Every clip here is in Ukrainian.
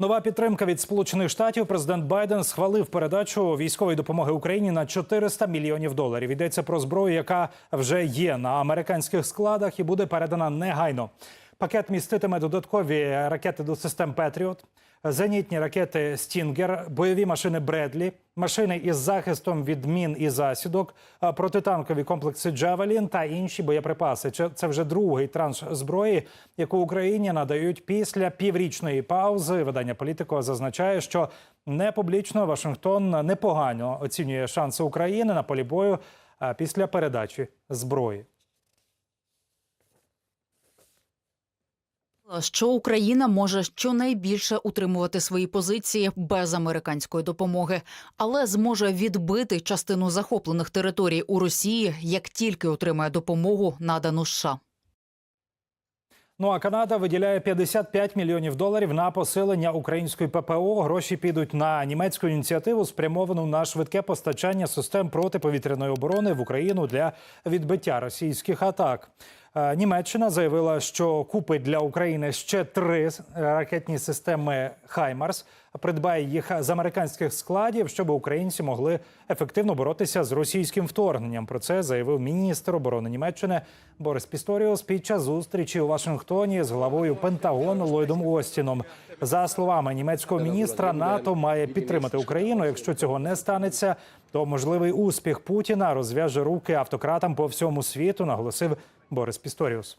Нова підтримка від Сполучених Штатів. Президент Байден схвалив передачу військової допомоги Україні на 400 мільйонів доларів. Йдеться про зброю, яка вже є на американських складах і буде передана негайно. Пакет міститиме додаткові ракети до систем Петріот, зенітні ракети Стінгер, бойові машини Бредлі, машини із захистом від мін і засідок, протитанкові комплекси Джавелін та інші боєприпаси. Це- вже другий транш зброї, яку Україні надають після піврічної паузи. Видання політико зазначає, що не публічно Вашингтон непогано оцінює шанси України на полі бою після передачі зброї. Що Україна може щонайбільше утримувати свої позиції без американської допомоги, але зможе відбити частину захоплених територій у Росії, як тільки отримає допомогу надану США. Ну а Канада виділяє 55 мільйонів доларів на посилення української ППО. Гроші підуть на німецьку ініціативу, спрямовану на швидке постачання систем протиповітряної оборони в Україну для відбиття російських атак. Е, Німеччина заявила, що купить для України ще три е, ракетні системи Хаймарс, придбає їх з американських складів, щоб українці могли ефективно боротися з російським вторгненням. Про це заявив міністр оборони Німеччини Борис Пісторіус під час зустрічі у Вашингтоні з главою Пентагону Ллойдом Остіном. За словами німецького міністра, НАТО має підтримати Україну. Якщо цього не станеться, то можливий успіх Путіна розв'яже руки автократам по всьому світу, наголосив Борис Пісторіус.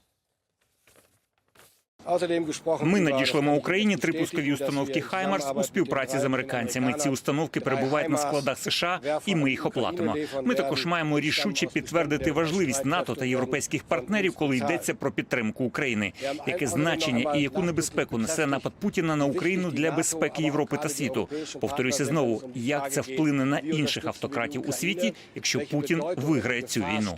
Ми надішлемо Україні три пускові установки Хаймарс у співпраці з американцями. Ці установки перебувають на складах США, і ми їх оплатимо. Ми також маємо рішуче підтвердити важливість НАТО та європейських партнерів, коли йдеться про підтримку України. Яке значення і яку небезпеку несе напад Путіна на Україну для безпеки Європи та світу? Повторюся знову, як це вплине на інших автократів у світі, якщо Путін виграє цю війну.